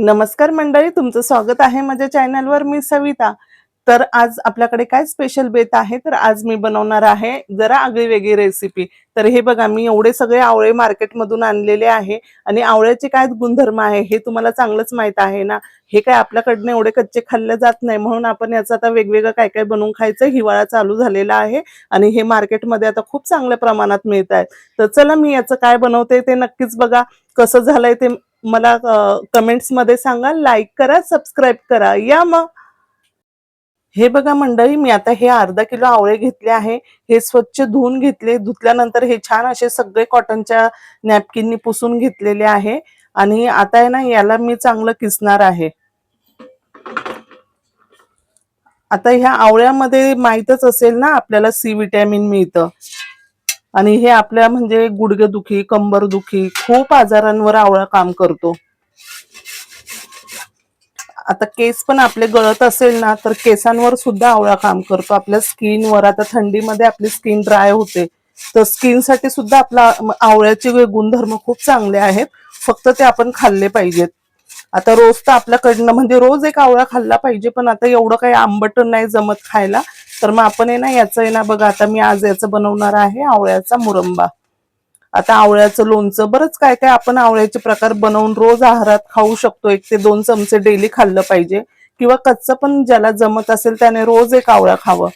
नमस्कार मंडळी तुमचं स्वागत आहे माझ्या चॅनलवर. मी सविता. तर आज आपल्याकडे काय स्पेशल बेत आहे? तर आज मी बनवणार आहे जरा आगळी वेगळी रेसिपी तर हे बघा मी एवढे सगळे आवळे मार्केटमधून आणलेले आहे आणि आवळ्याचे काय गुणधर्म आहे हे तुम्हाला चांगलंच माहीत आहे ना? हे काय आपल्याकडनं एवढे कच्चे खाल्ले जात नाही. म्हणून आपण याचं आता वेगवेगळं काय काय बनवून खायचं हिवाळा चालू झालेला आहे आणि हे मार्केटमध्ये आता खूप चांगल्या प्रमाणात मिळत आहे. तर चला मी याचं काय बनवते ते नक्कीच बघा. कसं झालंय ते मला कमेंट्समध्ये सांगा लाईक करा सबस्क्राईब करा. या मग. हे बघा मंडळी मी आता हे अर्धा किलो आवळे घेतले आहे. हे स्वच्छ धुवून घेतले. धुतल्यानंतर हे छान असे सगळे कॉटनच्या नॅपकिननी पुसून घेतलेले आहे. आणि आता आहे ना याला मी चांगलं किसणार आहे. आता ह्या आवळ्यामध्ये माहीतच असेल ना आपल्याला सी विटॅमिन मिळतं. आणि हे आपल्या म्हणजे गुडघेदुखी कंबरदुखी खूप आजारांवर आवळा काम करतो. आता केस पण आपले गळत असेल ना तर केसांवर सुद्धा आवळा काम करतो. आपल्या स्किनवर आता थंडीमध्ये आपली स्किन ड्राय होते तर स्किनसाठी सुद्धा आपला आवळ्याचे गुणधर्म खूप चांगले आहेत. फक्त ते आपण खाल्ले पाहिजेत. आता रोज तर आपल्याकडनं म्हणजे रोज एक आवळा खाल्ला पाहिजे पण आता एवढं काही आंबट नाही जमत खायला. तर मग आपण आहे ना याचं आहे ना बघा आता मी आज याचं बनवणार आहे आवळ्याचा मुरंबा. आता आवळ्याचं लोणचं बरंच काय काय आपण आवळ्याचे प्रकार बनवून रोज आहारात खाऊ शकतो. एक ते दोन चमचे डेली खाल्लं पाहिजे. किंवा कच्चं पण ज्याला जमत असेल त्याने रोज एक आवळा खावं.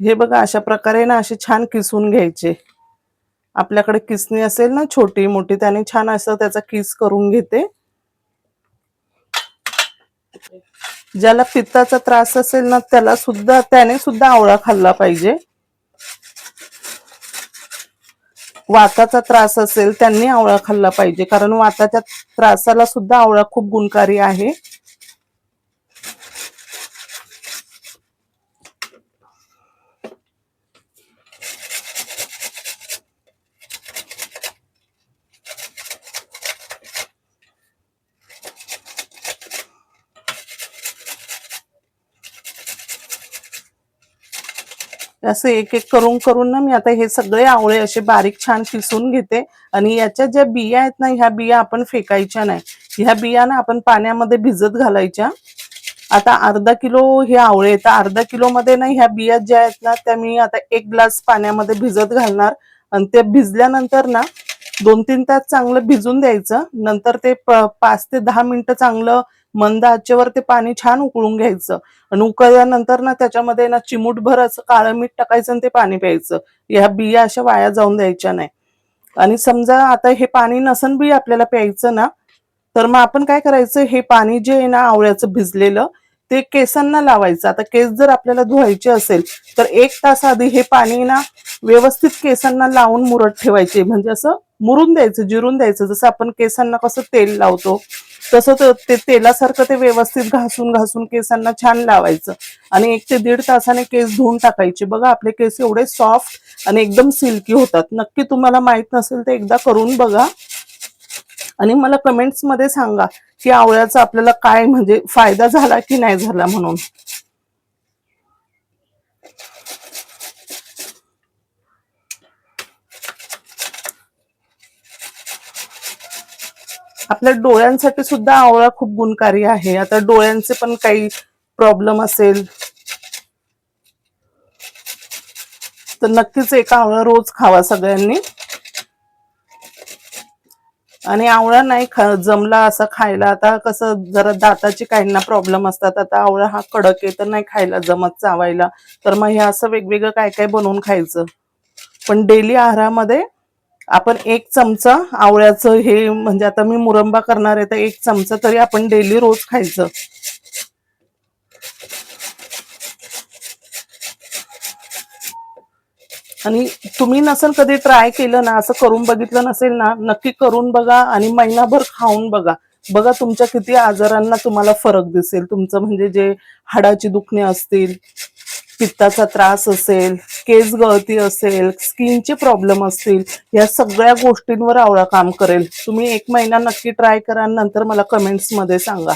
हे बघा अशा प्रकारे ना असे छान किसून घ्यायचे. आपल्याकडे किसणी असेल ना छोटी मोठी त्याने छान असं त्याचा किस करून घेते. ज्याला पित्ताचा त्रास असेल ना त्याला सुद्धा त्याने सुद्धा आवळा खाल्ला पाहिजे. वाताचा त्रास असेल त्यांनी आवळा खाल्ला पाहिजे. कारण वाताच्या त्रासाला सुद्धा आवळा खूप गुणकारी आहे. असं एक एक करून करून ना मी आता हे सगळे आवळे असे बारीक छान किसून घेते. आणि याच्या ज्या बिया आहेत ना ह्या बिया आपण फेकायच्या नाही. ह्या बिया ना आपण पाण्यामध्ये भिजत घालायच्या. आता अर्धा किलो हे आवळे आहेत. अर्धा किलो मध्ये ना ह्या बिया ज्या आहेत ना त्या मी आता एक ग्लास पाण्यामध्ये भिजत घालणार. आणि ते भिजल्यानंतर ना दोन तीन तास चांगलं भिजून द्यायचं. नंतर ते पाच ते दहा मिनिटं चांगलं मंद आचेवर ते पाणी छान उकळून घ्यायचं. आणि उकळल्यानंतर ना त्याच्यामध्ये ना चिमूटभर असं काळं मीठ टाकायचं आणि ते पाणी प्यायचं. ह्या बिया अशा वाया जाऊन द्यायच्या नाही. आणि समजा आता हे पाणी नसन बी आपल्याला प्यायचं ना तर मग आपण काय करायचं? हे पाणी जे आहे ना आवळ्याचं भिजलेलं ते केसांना लावायचं. आता केस जर आपल्याला धुवायचे असेल तर एक तास आधी हे पाणी ना व्यवस्थित केसांना लावून मुरत ठेवायचे. म्हणजे असं मुरून द्यायचं जिरून द्यायचं. जसं आपण केसांना कसं तेल लावतो तसं ते तेलासारखं ते व्यवस्थित घासून घासून केसांना छान लावायचं. आणि एक ते दीड तासाने केस धुवून टाकायचे. बघा आपले केस एवढे सॉफ्ट आणि एकदम सिल्की होतात. नक्की तुम्हाला माहीत नसेल तर एकदा करून बघा. आणि मला कमेंट्समध्ये सांगा की आवळ्याचा आपल्याला काय म्हणजे फायदा झाला की नाही झाला म्हणून. आपल्या डोळ्यांसाठी सुद्धा आवळा खूप गुणकारी आहे. आता डोळ्यांचे पण काही प्रॉब्लेम असेल. तर नक्कीच एक आवळा रोज खावा सगळ्यांनी. आणि आवळा नाही जमला असं खायला. आता कसं जरा दाताची काहींना प्रॉब्लेम असतात. आता आवळा हा कडक आहे तर नाही खायला जमत चावायला. तर मग हे असं वेगवेगळं काय काय बनवून खायचं. पण डेली आहारामध्ये आपण एक चमचा आवळ्याचं हे म्हणजे आता मी मुरंबा करणार आहे तर एक चमचा तरी आपण डेली रोज खायचं. आणि तुम्ही नसेल कधी ट्राय केलं ना असं करून बघितलं नसेल ना नक्की करून बघा आणि महिनाभर खाऊन बघा. बघा तुमच्या किती आजारांना तुम्हाला फरक दिसेल. तुमचं म्हणजे जे हाडाची दुखणे असतील पित्ताचा त्रास असेल केस गळती असेल स्किनचे प्रॉब्लेम असतील या सगळ्या गोष्टींवर आवळा काम करेल. तुम्ही एक महिना नक्की ट्राय करा नंतर मला कमेंट्समध्ये सांगा.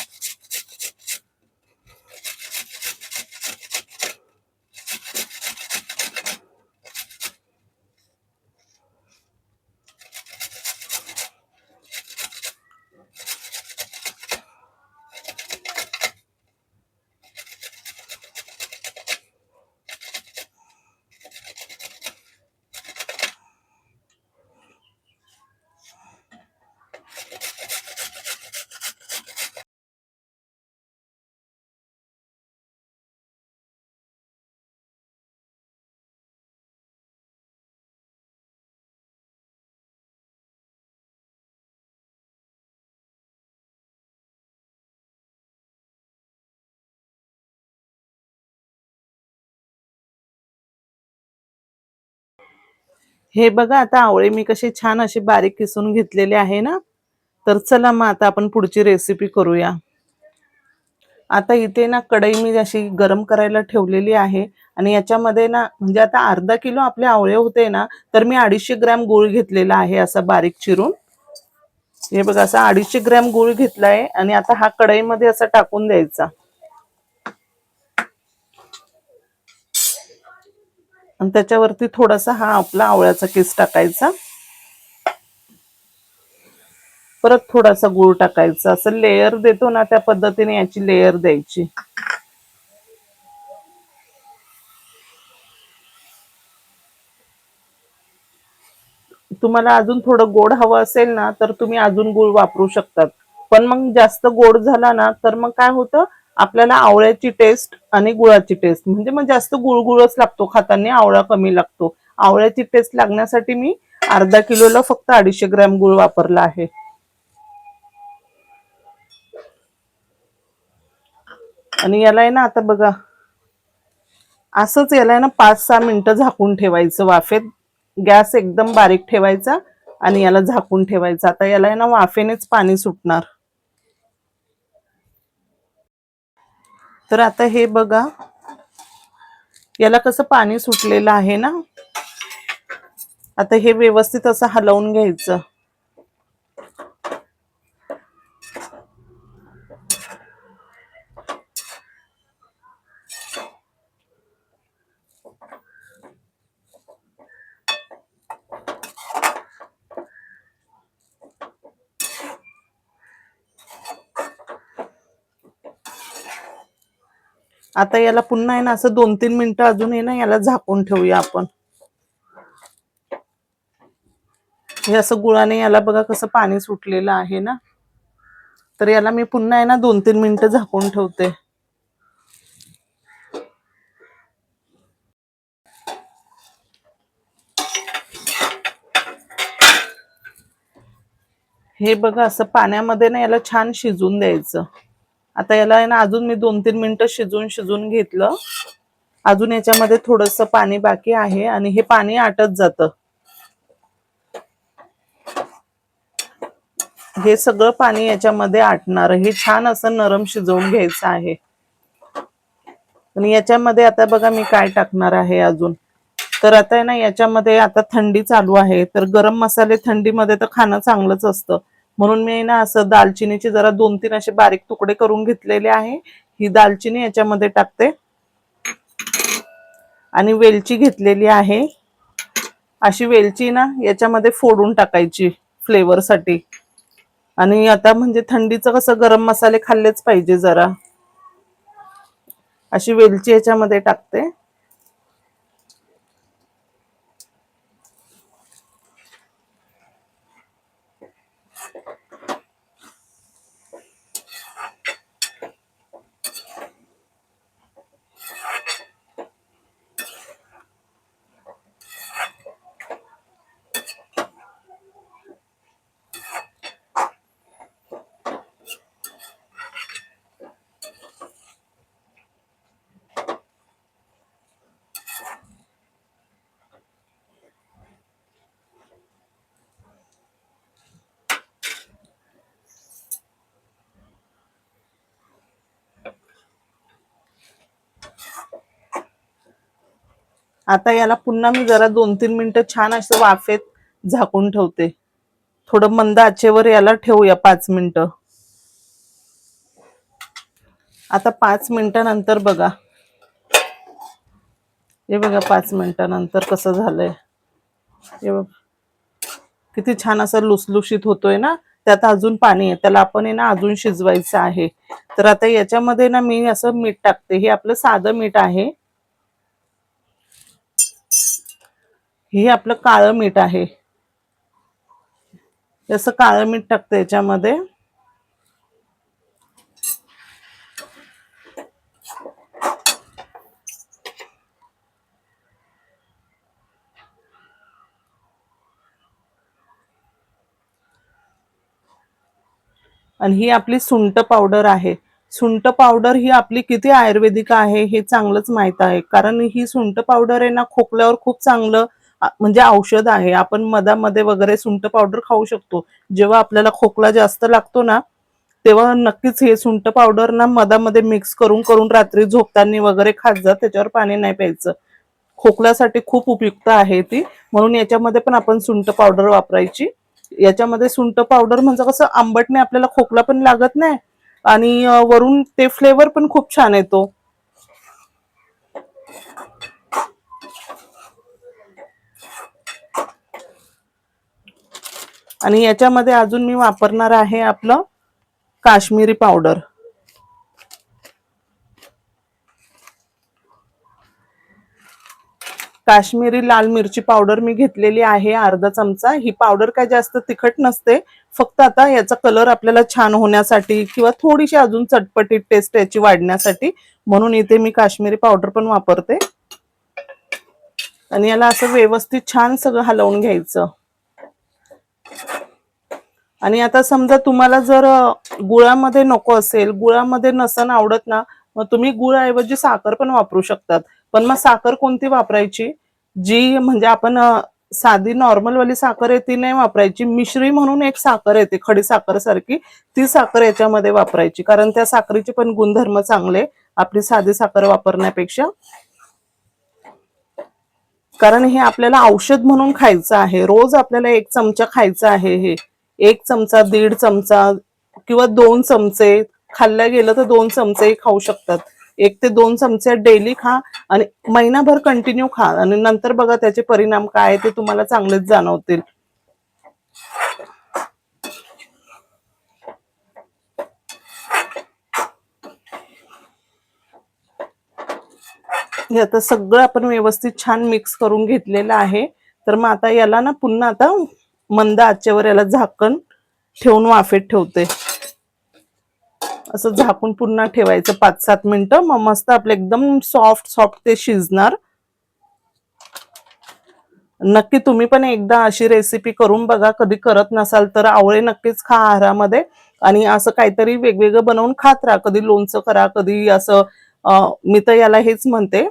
हे बघा आता आवळे मी कसे छान असे बारीक किसून घेतलेले आहे ना? तर चला मग आता आपण पुढची रेसिपी करूया. आता इथे ना कढई मी अशी गरम करायला ठेवलेली आहे आणि याच्यामध्ये ना म्हणजे आता अर्धा किलो आपले आवळे होते ना तर मी अडीचशे ग्रॅम गुळ घेतलेला आहे असा बारीक चिरून. हे बघा असा अडीचशे ग्रॅम गूळ घेतलाय आणि आता हा कढईमध्ये असा टाकून द्यायचा. आणि त्याच्यावरती थोडासा हा आपला आवळ्याचा केस टाकायचा. परत थोडासा गूळ टाकायचा. असं लेयर देतो ना त्या पद्धतीने याची लेयर द्यायची. तुम्हाला अजून थोडं गोड हवं असेल ना तर तुम्ही अजून गुळ वापरू शकतात. पण मग जास्त गोड झाला ना तर मग काय होतं? आपल्याला आवळ्याची टेस्ट आणि गुळाची टेस्ट म्हणजे मग जास्त गुळगुळच लागतो खाताना आवळा कमी लागतो. आवळ्याची टेस्ट लागण्यासाठी मी अर्धा किलोला फक्त अडीचशे ग्रॅम गुळ वापरला आहे. आणि याला आहे ना आता बघा. असंच याला आहे ना पाच सहा मिनिटं झाकून ठेवायचं वाफेत. गॅस एकदम बारीक ठेवायचा आणि याला झाकून ठेवायचं. आता याला आहे ना वाफेनेच पाणी सुटणार. तर आता हे बघा. याला कसं पाणी सुटलेलं आहे ना? आता हे व्यवस्थित असं हलवून घ्यायचं. आता याला पुन्हा आहे ना असं दोन तीन मिनिटं अजून आहे ना याला झाकून ठेवूया आपण. हे असं गुळाने याला बघा कसं पाणी सुटलेलं आहे ना. तर याला मी पुन्हा आहे ना दोन तीन मिनिटं झाकून ठेवते. हे बघा असं पाण्यामध्ये ना याला छान शिजून द्यायचं. आता याला आहे ना अजून मी दोन तीन मिनिटं शिजून शिजून घेतलं. अजून याच्यामध्ये थोडस पाणी बाकी आहे आणि हे पाणी आटत जातं. हे सगळं पाणी याच्यामध्ये आटणार. हे छान असं नरम शिजवून घ्यायचं आहे. आणि याच्यामध्ये आता बघा मी काय टाकणार आहे अजून. तर आता आहे ना याच्यामध्ये आता थंडी चालू आहे. तर गरम मसाले थंडीमध्ये तर खाणं चांगलंच असतं. म्हणून मी ना असं दालचिनीचे जरा दोन तीन असे बारीक तुकडे करून घेतलेले आहे. ही दालचिनी याच्यामध्ये टाकते. आणि वेलची घेतलेली आहे. अशी वेलची ना याच्यामध्ये फोडून टाकायची फ्लेवरसाठी. आणि आता म्हणजे थंडीचं कसं गरम मसाले खाल्लेच पाहिजे जरा. अशी वेलची याच्यामध्ये टाकते. आता याला पुन्हा मी जरा दोन तीन मिनिटं छान असं वाफेत झाकून ठेवते. थोडं मंद आचेवर याला ठेवूया पाच मिनिटं. आता पाच मिनिटानंतर बघा. हे बघा पाच मिनिटानंतर कसं झालंय. हे बघ. किती छान असं लुसलुशीत होतोय ना? त्यात अजून पाणी आहे. त्याला आपण आहे ना अजून शिजवायचं आहे. तर आता याच्यामध्ये ना मी असं मीठ टाकते. हे आपलं साधं मीठ आहे. हे आपलं काळं मीठ आहे. जसं काळं मीठ टाकतं याच्यामध्ये. आणि ही आपली सुंट पावडर आहे. सुंट पावडर ही आपली किती आयुर्वेदिक आहे हे चांगलंच माहीत आहे. कारण ही सुंट पावडर आहे ना खोकल्यावर खूप चांगलं म्हणजे औषध आहे. आपण मधामध्ये वगैरे सुंठ पावडर खाऊ शकतो. जेव्हा आपल्याला खोकला जास्त लागतो ना तेव्हा नक्कीच हे सुंठ पावडर ना मधामध्ये मिक्स करून करून रात्री झोपताना वगैरे खात जा. त्याच्यावर पाणी नाही प्यायचं. खोकल्यासाठी खूप उपयुक्त आहे ती. म्हणून याच्यामध्ये पण आपण सुंठ पावडर वापरायची. याच्यामध्ये सुंठ पावडर म्हणजे कसं आंबटने आपल्याला खोकला पण लागत नाही आणि वरून ते फ्लेवर पण खूप छान येतो. आणि याच्यामध्ये अजून मी वापरणार आहे आपलं काश्मीरी पावडर. काश्मीरी लाल मिरची पावडर मी घेतलेली आहे अर्धा चमचा. ही पावडर काय जास्त तिखट नसते. फक्त आता याचा कलर आपल्याला छान होण्यासाठी किंवा थोडीशी अजून चटपटीत टेस्ट याची वाढण्यासाठी म्हणून इथे मी काश्मीरी पावडर पण वापरते. आणि याला असं व्यवस्थित छान सगळं हलवून घ्यायचं. आणि आता समजा तुम्हाला जर गुळामध्ये नको असेल गुळामध्ये नसन आवडत ना मग तुम्ही गुळाऐवजी साखर पण वापरू शकतात. पण मग साखर कोणती वापरायची? जी म्हणजे आपण साधी नॉर्मल वाली साखर आहे ती नाही वापरायची. मिश्री म्हणून एक साखर येते खडी साखर सारखी ती साखर याच्यामध्ये वापरायची. कारण त्या साखरेचे पण गुणधर्म चांगले आपली साधी साखर वापरण्यापेक्षा. कारण हे आपल्याला औषध म्हणून खायचं आहे. रोज आपल्याला एक चमचा खायचा आहे हे. एक चमचा दीड चमचा किंवा दोन चमचे. खाल्ल्या गेलं तर दोन चमचेही खाऊ शकतात. एक ते दोन चमचे डेली खा आणि महिनाभर कंटिन्यू खा. आणि नंतर बघा त्याचे परिणाम काय ते तुम्हाला चांगलेच जाणवतील. हे आता सगळं आपण व्यवस्थित छान मिक्स करून घेतलेलं आहे. तर मग आता याला ना पुन्हा आता मंद आचेवर याला झाकण ठेवून वाफेत ठेवते. असं झाकून पुन्हा ठेवायचं पाच सात मिनिटं. मग मस्त आपलं एकदम सॉफ्ट सॉफ्ट ते शिजणार. नक्की तुम्ही पण एकदा अशी रेसिपी करून बघा. कधी करत नसाल तर आवळे नक्कीच खा आहारामध्ये. आणि असं काहीतरी वेगवेगळं बनवून खात राहा. कधी लोणचं करा कधी असं मी तर याला हेच म्हणते.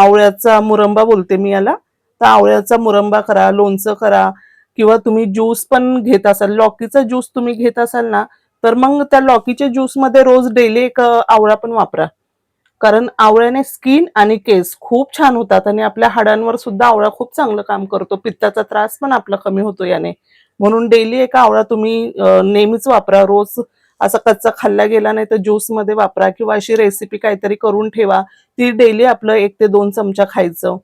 आवळ्याचा मुरंबा बोलते मी याला. तर आवळ्याचा मुरंबा करा लोणचं करा किंवा तुम्ही ज्यूस पण घेत असाल. लॉकीचा ज्यूस तुम्ही घेत असाल ना तर मग त्या लॉकीच्या ज्यूसमध्ये रोज डेली एक आवळा पण वापरा. कारण आवळ्याने स्किन आणि केस खूप छान होतात आणि आपल्या हाडांवर सुद्धा आवळा खूप चांगलं काम करतो. पित्ताचा त्रास पण आपला कमी होतो याने. म्हणून डेली एक आवळा तुम्ही नेहमीच वापरा. रोज असा कच्चा खाल्ला गेला नाही तर ज्यूसमध्ये वापरा किंवा अशी रेसिपी काहीतरी करून ठेवा. ती डेली आपलं एक ते दोन चमचा खायचं.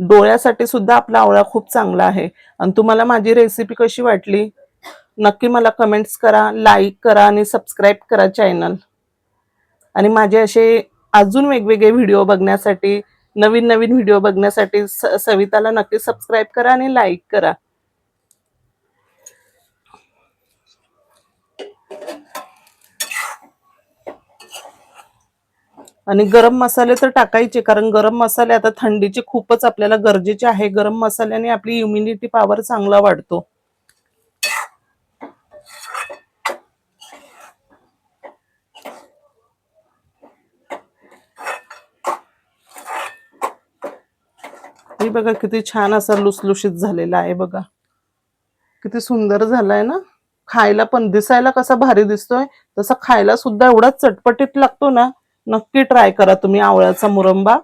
डोळ्यासाठी सुद्धा आपला आवळा खूप चांगला आहे. आणि तुम्हाला माझी रेसिपी कशी वाटली? नक्की मला कमेंट्स करा लाईक करा आणि सबस्क्राईब करा चॅनल आणि माझे असे अजून वेगवेगळे व्हिडिओ बघण्यासाठी नवीन नवीन व्हिडिओ बघण्यासाठी सविताला नक्की सबस्क्राईब करा आणि लाईक करा. आणि गरम मसाले तर टाकायचे कारण गरम मसाले आता थंडीचे खूपच आपल्याला गरजेचे आहे. गरम मसाल्याने आपली इम्युनिटी पॉवर चांगला वाढतो. हे बघा किती छान असा लुसलुशीत झालेला आहे बघा. किती सुंदर झालाय ना? खायला पण दिसायला कसा भारी दिसतोय. तसा खायला सुद्धा एवढा चटपटीत लागतो ना नक्की ट्राय करा तुम्ही आवळ्याचा मुरंबा.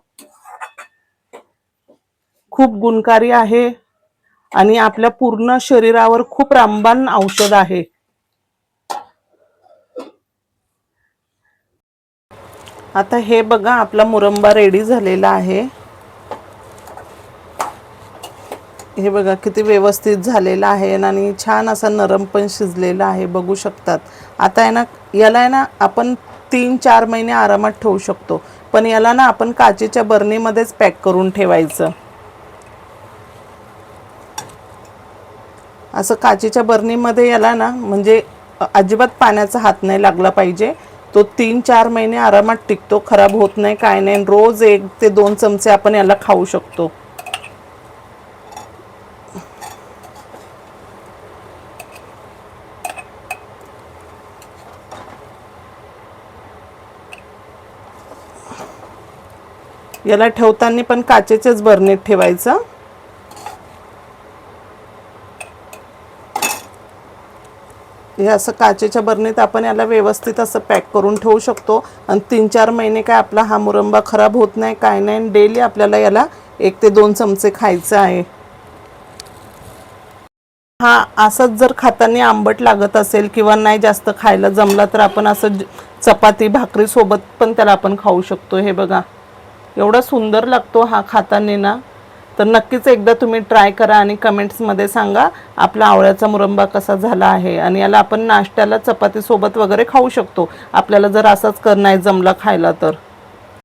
खूप गुणकारी आहे आणि आपल्या पूर्ण शरीरावर खूप रामबाण औषध आहे. आता हे बघा आपला मुरंबा रेडी झालेला आहे. हे बघा किती व्यवस्थित झालेलं आहे आणि छान असा नरम पण शिजलेला आहे बघू शकतात. आता आहे ना याला आहे ना आपण तीन चार महिने आरामात ठेवू शकतो. पण याला ना आपण काचेच्या बरणीमध्येच पॅक करून ठेवायचं. असं काचेच्या बरणीमध्ये याला ना म्हणजे अजिबात पाण्याचा हात नाही लागला पाहिजे. तो तीन चार महिने आरामात टिकतो खराब होत नाही काय नाही. रोज एक ते दोन चमचे आपण याला खाऊ शकतो. याला ठेवताना पण काचेच्याच बरणीत ठेवायचं. हे असं काचेच्या बरणीत आपण याला व्यवस्थित असं पॅक करून ठेवू शकतो. आणि तीन चार महिने काय आपला हा मुरंबा खराब होत नाही काय नाही डेली आपल्याला याला एक ते दोन चमचे खायचं आहे. हा असंच जर खाताना आंबट लागत असेल किंवा नाही जास्त खायला जमला तर आपण असं चपाती भाकरी सोबत पण त्याला आपण खाऊ शकतो. हे बघा. एवढा सुंदर लागतो हा खाताने ना तर नक्कीच एकदा तुम्ही ट्राय करा आणि कमेंट्समध्ये सांगा आपला आवळ्याचा मुरंबा कसा झाला आहे? आणि याला आपण नाश्त्याला चपातीसोबत वगैरे खाऊ शकतो. आपल्याला जर असाच कर नाही जमला खायला तर.